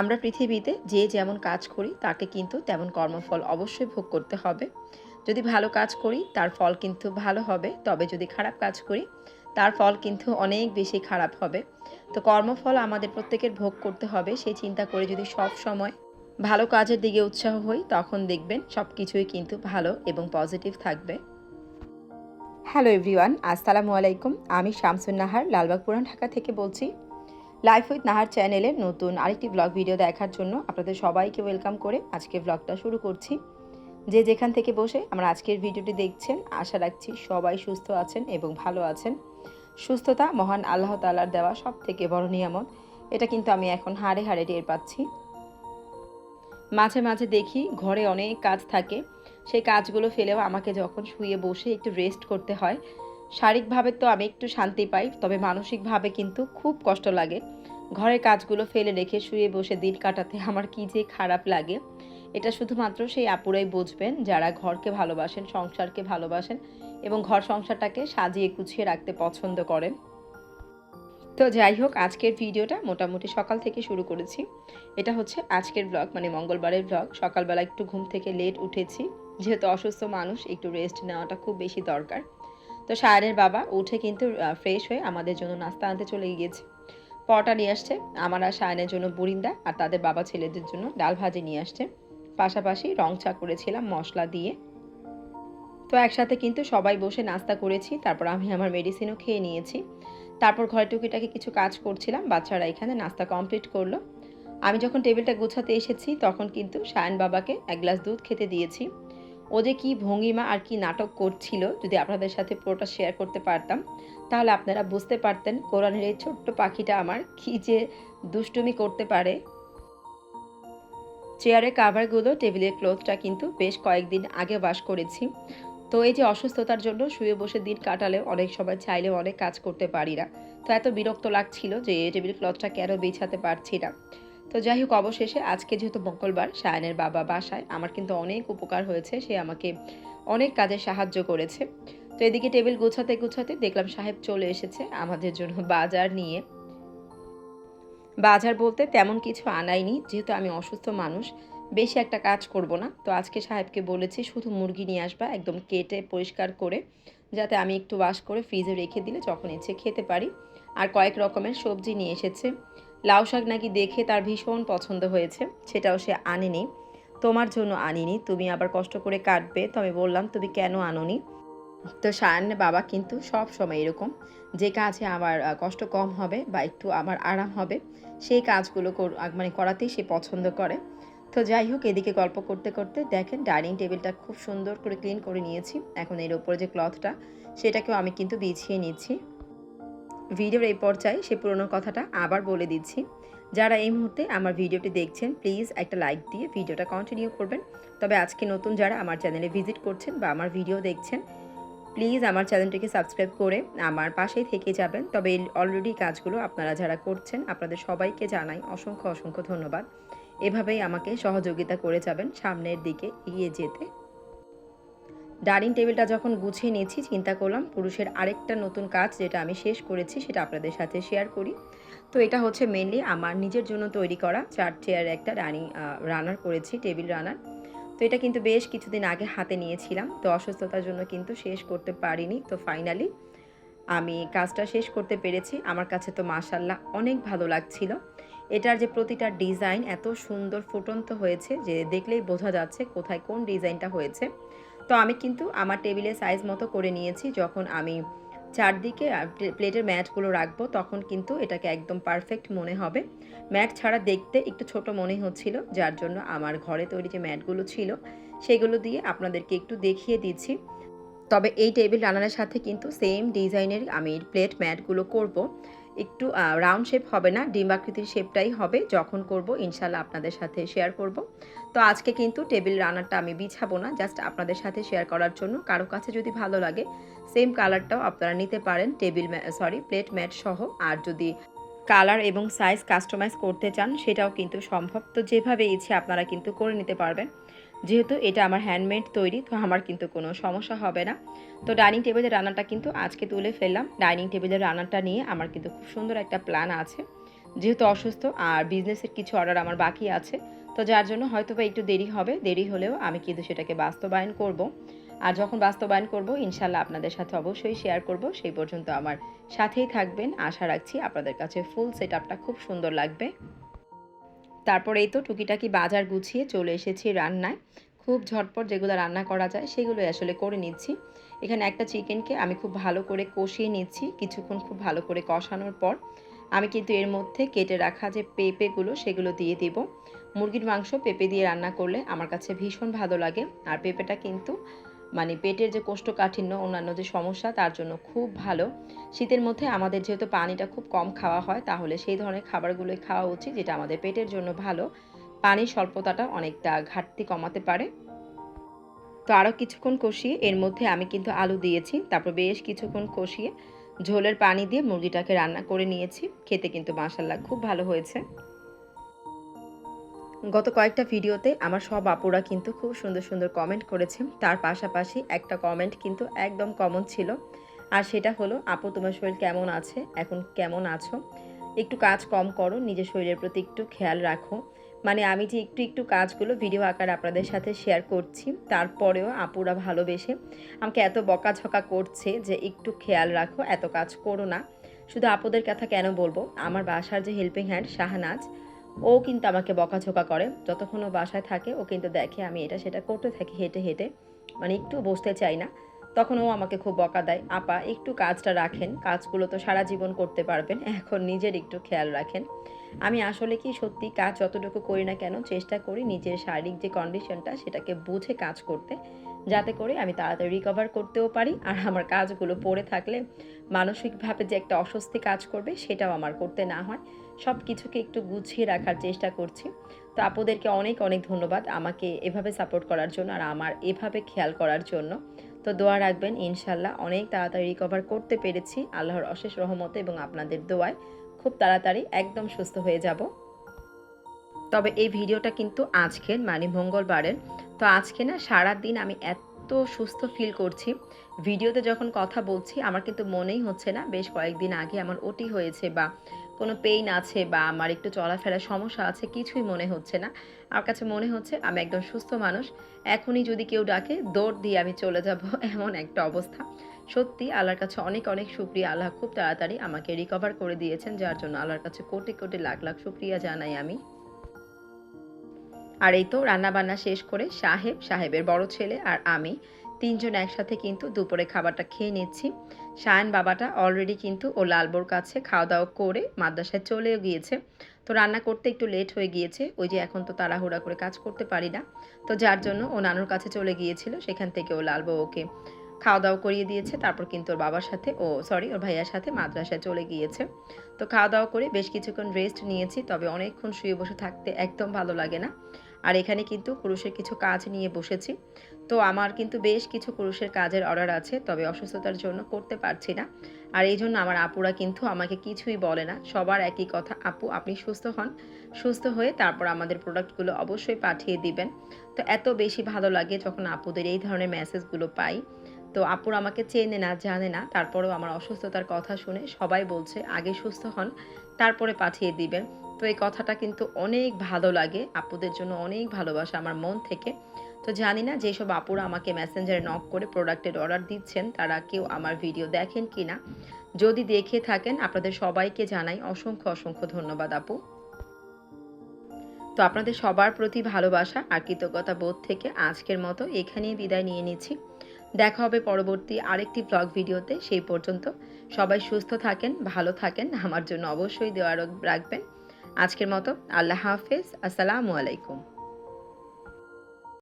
আমরা পৃথিবীতে যে যেমন কাজ করি, তাকে কিন্তু তেমন কর্মফল অবশ্যই ভোগ করতে হবে। যদি ভালো কাজ করি, তার ফল কিন্তু ভালো হবে। তবে যদি খারাপ কাজ করি, তার ফল কিন্তু অনেক বেশি খারাপ হবে। তো কর্মফল আমাদের প্রত্যেকের ভোগ করতে হবে। সেই চিন্তা করে যদি সব সময় ভালো কাজের দিকে উৎসাহ হই, তখন দেখবেন সব কিছুই কিন্তু ভালো এবং পজিটিভ থাকবে। হ্যালো এভরিওয়ান আসসালামু আলাইকুম। আমি শামসুন নাহার লালবাগ পুরান ঢাকা থেকে বলছি। লাইফ উইথ নাহার চ্যানেলের নতুন আরেকটি ব্লগ ভিডিও দেখার জন্য আপনাদের সবাইকে ওয়েলকাম করে আজকে ব্লগটা শুরু করছি। যে যেখান থেকে বসে আমরা আজকের ভিডিওটি দেখছেন, আশা রাখছি সবাই সুস্থ আছেন এবং ভালো আছেন। সুস্থতা মহান আল্লাহ তালার দেওয়া সব থেকে বড় নিয়ামত। এটা কিন্তু আমি এখন হাড়ে হাড়ে টের পাচ্ছি। মাঝে মাঝে দেখি ঘরে অনেক কাজ থাকে। সেই কাজগুলো ফেলেও আমাকে যখন শুয়ে বসে একটু রেস্ট করতে হয় শারীরিকভাবে তো আমি একটু শান্তি পাই, তবে মানসিকভাবে কিন্তু খুব কষ্ট লাগে। ঘরের কাজগুলো ফেলে রেখে শুয়ে বসে দিন কাটাতে আমার কি যে খারাপ লাগে। এটা শুধুমাত্র সেই আপুরাই বুঝবেন, যারা ঘরকে ভালোবাসেন, সংসারকে ভালোবাসেন এবং ঘর সংসারটাকে সাজিয়ে গুছিয়ে রাখতে পছন্দ করেন। তো যাই হোক, আজকের ভিডিওটা মোটামুটি সকাল থেকে শুরু করেছি। এটা হচ্ছে আজকের ব্লগ মানে মঙ্গলবারের ব্লগ সকালবেলা একটু ঘুম থেকে লেট উঠেছি। যেহেতু অসুস্থ মানুষ, একটু রেস্ট নেওয়াটা খুব বেশি দরকার। তো সায়নের বাবা উঠে কিন্তু ফ্রেশ হয়ে আমাদের জন্য নাস্তা আনতে চলে গিয়েছে। পরোটা নিয়ে আসছে। আমার আর সায়নের জন্য বুরিন্দা আর তাদের বাবা ছেলেদের জন্য ডাল ভাজি নিয়ে আসছে। পাশাপাশি রং চা করেছিলাম মশলা দিয়ে। তো একসাথে কিন্তু সবাই বসে নাস্তা করেছি। তারপর আমি আমার মেডিসিনও খেয়ে নিয়েছি। তারপর ঘরে টুকিটাকি কিছু কাজ করছিলাম। বাচ্চারা এখানে নাস্তা কমপ্লিট করল। আমি যখন টেবিলটা গুছাতে এসেছি, তখন কিন্তু সায়ন বাবাকে এক গ্লাস দুধ খেতে দিয়েছি। ও যে কী ভঙ্গিমা আর কি নাটক করছিল যদি আপনাদের সাথে পুরোটা শেয়ার করতে পারতাম, তাহলে আপনারা বুঝতে পারতেন কোরআনের এই ছোট্ট পাখিটা আমার কী যে দুষ্টুমি করতে পারে। চেয়ারের কাভারগুলো, টেবিলের ক্লোথটা কিন্তু বেশ কয়েকদিন আগে বাস করেছি। তো এই যে অসুস্থতার জন্য শুয়ে বসে দিন কাটালেও অনেক সময় চাইলেও অনেক কাজ করতে পারি না। তো এত বিরক্ত লাগছিল যে এই টেবিল ক্লথটা কেন বিছাতে পারছি না। তো যাই হোক অবশেষে আজকে যেহেতু মঙ্গলবার, সায়নের বাবা বাসায়, আমার কিন্তু অনেক উপকার হয়েছে। সে আমাকে অনেক কাজে সাহায্য করেছে। তো এদিকে টেবিল গুছাতে গুছাতে দেখলাম সাহেব চলে এসেছে আমাদের জন্য বাজার নিয়ে। বাজার বলতে তেমন কিছু আনাইনি, যেহেতু আমি অসুস্থ মানুষ, বেশি একটা কাজ করব না। তো আজকে সাহেবকে বলেছি শুধু মুরগি নিয়ে আসবা, একদম কেটে পরিষ্কার করে, যাতে আমি একটু ওয়াশ করে ফ্রিজে রেখে দিলে যখন ইচ্ছে খেতে পারি। আর কয়েক রকমের সবজি নিয়ে এসেছে। লাউ শাক নাকি দেখে তার ভীষণ পছন্দ হয়েছে, সেটাও সে আনেনি। তোমার জন্য আনিনি, তুমি আবার কষ্ট করে কাটবে, তো আমি বললাম, তুমি কেন আনোনি? তো সায়ন বাবা কিন্তু সব সময় এরকম, যে কাজে আমার কষ্ট কম হবে বা একটু আমার আরাম হবে, সেই কাজগুলো মানে করাতেই সে পছন্দ করে। তো যাই হোক, এদিকে গল্প করতে করতে দেখেন, ডাইনিং টেবিলটা খুব সুন্দর করে ক্লিন করে নিয়েছি। এখন এর ওপরে যে ক্লথটা, সেটাকেও আমি কিন্তু বিছিয়ে নিচ্ছি। ভিডিওর এই পর্যায়ে সে পুরনো কথাটা আবার বলে দিচ্ছি। যারা এই মুহূর্তে আমার ভিডিওটি দেখছেন প্লিজ একটা লাইক দিয়ে ভিডিওটা কন্টিনিউ করবেন। তবে আজকে নতুন যারা আমার চ্যানেলে ভিজিট করছেন বা আমার ভিডিও দেখছেন প্লিজ আমার চ্যানেলটিকে সাবস্ক্রাইব করে আমার পাশেই থেকে যাবেন। তবে অলরেডি কাজগুলো আপনারা যারা করছেন, আপনাদের সবাইকে জানাই অসংখ্য অসংখ্য ধন্যবাদ। এভাবেই আমাকে সহযোগিতা করে যাবেন সামনের দিকে এগিয়ে যেতে। ডাইনিং টেবিলটা যখন গুছিয়ে নিয়েছি, চিন্তা করলাম পুরুষের আরেকটা নতুন কাজ যেটা আমি শেষ করেছি সেটা আপনাদের সাথে শেয়ার করি। তো এটা হচ্ছে মেনলি আমার নিজের জন্য তৈরি করা চার চেয়ার একটা ডাইনিং রানার করেছি টেবিল রানার তো এটা কিন্তু বেশ কিছুদিন আগে হাতে নিয়েছিলাম, তো অসুস্থতার জন্য কিন্তু শেষ করতে পারিনি। তো ফাইনালি আমি কাজটা শেষ করতে পেরেছি। আমার কাছে তো মাশাল্লাহ অনেক ভালো লাগছিল। এটার যে প্রতিটা ডিজাইন এত সুন্দর ফুটন্ত হয়েছে যে দেখলেই বোঝা যাচ্ছে কোথায় কোন ডিজাইনটা হয়েছে। তো আমি কিন্তু আমার টেবিলে সাইজ মতো করে নিয়েছি। যখন আমি চারদিকে প্লেটের ম্যাটগুলো রাখব, তখন কিন্তু এটাকে একদম পারফেক্ট মনে হবে। ম্যাট ছাড়া দেখতে একটু ছোট মনে হচ্ছিল, যার জন্য আমার ঘরে তৈরি যে ম্যাটগুলো ছিল, সেগুলো দিয়ে আপনাদেরকে একটু দেখিয়ে দিচ্ছি। তবে এই টেবিল রানারের সাথে কিন্তু সেম ডিজাইনের আমি প্লেট ম্যাটগুলো করব। একটু রাউন্ড শেপ হবে না, ডিম্বাকৃতির শেপটাই হবে, যখন করব ইনশাল্লাহ আপনাদের সাথে শেয়ার করব। তো আজকে কিন্তু টেবিল রানারটা আমি বিছাবো না, জাস্ট আপনাদের সাথে শেয়ার করার জন্য। কারও কাছে যদি ভালো লাগে, সেম কালারটাও আপনারা নিতে পারেন, টেবিল সরি, প্লেট ম্যাট সহ। আর যদি কালার এবং সাইজ কাস্টমাইজ করতে চান, সেটাও কিন্তু সম্ভব। তো যেভাবে ইচ্ছে আপনারা কিন্তু করে নিতে পারবেন। যেহেতু এটা আমার হ্যান্ডমেড তৈরি, তো আমার কিন্তু কোনো সমস্যা হবে না। তো ডাইনিং টেবিলের রান্নাটা কিন্তু আজকে তুলে ফেললাম। ডাইনিং টেবিলের রান্নাটা নিয়ে আমার কিন্তু খুব সুন্দর একটা প্ল্যান আছে। যেহেতু অসুস্থ আর বিজনেসের কিছু অর্ডার আমার বাকি আছে, তো যার জন্য হয়তো বা একটু দেরি হবে। দেরি হলেও আমি কিন্তু সেটাকে বাস্তবায়ন করব। আর যখন বাস্তবায়ন করব ইনশাল্লাহ আপনাদের সাথে অবশ্যই শেয়ার করব। সেই পর্যন্ত আমার সাথেই থাকবেন। আশা রাখছি আপনাদের কাছে ফুল সেট খুব সুন্দর লাগবে। তারপর এই তো টুকিটাকি বাজার গুছিয়ে চলে এসেছি রান্নায়। খুব ঝটপট যেগুলো রান্না করা যায় সেগুলোই আসলে করে নিচ্ছি। এখানে একটা চিকেনকে আমি খুব ভালো করে কষিয়ে নিচ্ছি, কিছুক্ষণ খুব ভালো করে কষানোর পর। আমি কিন্তু এর মধ্যে কেটে রাখা যে পেঁপেগুলো সেগুলো দিয়ে দিব। মুরগির মাংস পেঁপে দিয়ে রান্না করলে আমার কাছে ভীষণ ভালো লাগে। আর পেঁপেটা কিন্তু মানে পেটের যে কোষ্ঠকাঠিন্য, অন্যান্য যে সমস্যা, তার জন্য খুব ভালো। শীতের মধ্যে আমাদের যেহেতু পানিটা খুব কম খাওয়া হয়, তাহলে সেই ধরনের খাবারগুলোই খাওয়া উচিত, যেটা আমাদের পেটের জন্য ভালো। পানির স্বল্পতাটা অনেকটা ঘাটতি কমাতে পারে। তো আরও কিছুক্ষণ কষিয়ে, এর মধ্যে আমি কিন্তু আলু দিয়েছি, তারপর বেশ কিছুক্ষণ কষিয়ে ঝোলের পানি দিয়ে মুরগিটাকে রান্না করে নিয়েছি। খেতে কিন্তু মাসাল্লাহ খুব ভালো হয়েছে। গত কয়েকটা ভিডিওতে আমার সব আপুরা কিন্তু খুব সুন্দর সুন্দর কমেন্ট করেছে। তার পাশাপাশি একটা কমেন্ট কিন্তু একদম কমন ছিল। আর সেটা হলো, আপু, তোমার শরীর কেমন আছে? এখন কেমন আছো? একটু কাজ কম করো, নিজের শরীরের প্রতি একটু খেয়াল রাখো। মানে আমি যে একটু একটু কাজগুলো ভিডিও আকার আপনাদের সাথে শেয়ার করছি, তারপরেও আপুরা ভালোবেসে আমাকে এত বকাঝকা করছে যে একটু খেয়াল রাখো, এত কাজ করো না। শুধু আপুদের কথা কেন বলব? আমার বাসার যে হেল্পিং হ্যান্ড শাহনাজ ও কিন্তু আমাকে বকাঝোকা করে। যতক্ষণ ও বাসায় থাকে, ও কিন্তু দেখে আমি এটা সেটা করতে থাকি হেঁটে হেঁটে মানে একটু বসতে চাই না। তখন ও আমাকে খুব বকা দেয়, আপা, একটু কাজটা রাখেন, কাজগুলো তো সারা জীবন করতে পারবেন, এখন নিজের একটু খেয়াল রাখেন। আমি আসলে কি সত্যি কাজ যতটুকু করি না কেন, চেষ্টা করি নিজের শারীরিক যে কন্ডিশনটা সেটাকে বুঝে কাজ করতে, যাতে করে আমি তাড়াতাড়ি রিকভার করতেও পারি। আর আমার কাজগুলো পড়ে থাকলে মানসিকভাবে যে একটা অস্বস্তি কাজ করবে, সেটাও আমার করতে না হয়। সব কিছুকে একটু গুছিয়ে রাখার চেষ্টা করছি। তো আপুদেরকে অনেক অনেক ধন্যবাদ আমাকে এভাবে সাপোর্ট করার জন্য আর আমার এভাবে খেয়াল করার জন্য। তো দোয়া রাখবেন, ইনশাল্লাহ অনেক তাড়াতাড়ি রিকভার করতে পেরেছি। আল্লাহর অশেষ রহমতে এবং আপনাদের দোয়ায় খুব তাড়াতাড়ি একদম সুস্থ হয়ে যাব। তবে এই ভিডিওটা কিন্তু আজকের মানে মঙ্গলবারের। তো আজকে না সারা দিন আমি এত সুস্থ ফিল করছি। ভিডিওতে যখন কথা বলছি, আমার কিন্তু মনেই হচ্ছে না, বেশ কয়েকদিন আগে আমার ওটি হয়েছে বা কোনো পেইন আছে বা আমার একটু চলাফেরার সমস্যা আছে, কিছুই মনে হচ্ছে না। আমার কাছে মনে হচ্ছে আমি একদম সুস্থ মানুষ। এখনই যদি কেউ ডাকে, দৌড় দিয়ে আমি চলে যাব এমন একটা অবস্থা। সত্যি আল্লাহর কাছে অনেক অনেক শুক্রিয়া। আল্লাহ খুব তাড়াতাড়ি আমাকে রিকভার করে দিয়েছেন, যার জন্য আল্লাহর কাছে কোটি কোটি লাখ লাখ শুক্রিয়া জানাই আমি। আর এই তো রান্নাবান্না শেষ করে সাহেব, সাহেবের বড় ছেলে আর আমি তিনজন একসাথে কিন্তু দুপুরে খাবারটা খেয়ে নিচ্ছি। সায়ন বাবাটা অলরেডি কিন্তু ও লালবোর কাছে খাওয়া দাওয়া করে মাদ্রাসায় চলেও গিয়েছে। তো রান্না করতে একটু লেট হয়ে গিয়েছে, ওই যে এখন তো তাড়াহুড়া করে কাজ করতে পারি না। তো যার জন্য ও নানুর কাছে চলে গিয়েছিল, সেখান থেকে ও লালবো ওকে খাওয়া দাওয়া করিয়ে দিয়েছে। তারপর কিন্তু ওর বাবার সাথে ও সরি ওর ভাইয়ার সাথে মাদ্রাসায় চলে গিয়েছে। তো খাওয়া দাওয়া করে বেশ কিছুক্ষণ রেস্ট নিয়েছি, তবে অনেকক্ষণ শুয়ে বসে থাকতে একদম ভালো লাগে না। আর এখানে কিন্তু কুরুষের কিছু কাজ নিয়ে বসেছি। তো আমার কিন্তু বেশ কিছু পুরুষের কাজের অর্ডার আছে, তবে অসুস্থতার জন্য করতে পারছি না। আর এই জন্য আমার আপুরা কিন্তু আমাকে কিছুই বলে না। সবার একই কথা, আপু আপনি সুস্থ হন, সুস্থ হয়ে তারপর আমাদের প্রোডাক্টগুলো অবশ্যই পাঠিয়ে দিবেন। তো এত বেশি ভালো লাগে যখন আপুদের এই ধরনের মেসেজগুলো পাই। তো আপুর আমাকে চেনে না, জানে না। তারপরেও আমার অসুস্থতার কথা শুনে সবাই বলছে, আগে সুস্থ হন, তারপরে পাঠিয়ে দিবেন। তো এই কথাটা কিন্তু অনেক ভালো লাগে। আপুদের জন্য অনেক ভালোবাসা আমার মন থেকে। তো জানি না যেসব আপুরা আমাকে মেসেঞ্জারে নক করে প্রোডাক্টের অর্ডার দিচ্ছেন, তারা কেউ আমার ভিডিও দেখেন কি না যদি দেখে থাকেন, আপনাদের সবাইকে জানাই অসংখ্য অসংখ্য ধন্যবাদ আপু। তো আপনাদের সবার প্রতি ভালোবাসা আর কৃতজ্ঞতা বোধ থেকে আজকের মতো এখানেই বিদায় নিয়ে নিচ্ছি। দেখা হবে পরবর্তী আরেকটি ব্লগ ভিডিওতে, সেই পর্যন্ত সবাই সুস্থ থাকেন, ভালো থাকেন, আমার জন্য অবশ্যই দেওয়ার রাখবেন। আজকের মতো আল্লাহ হাফেজ, আসসালামু আলাইকুম।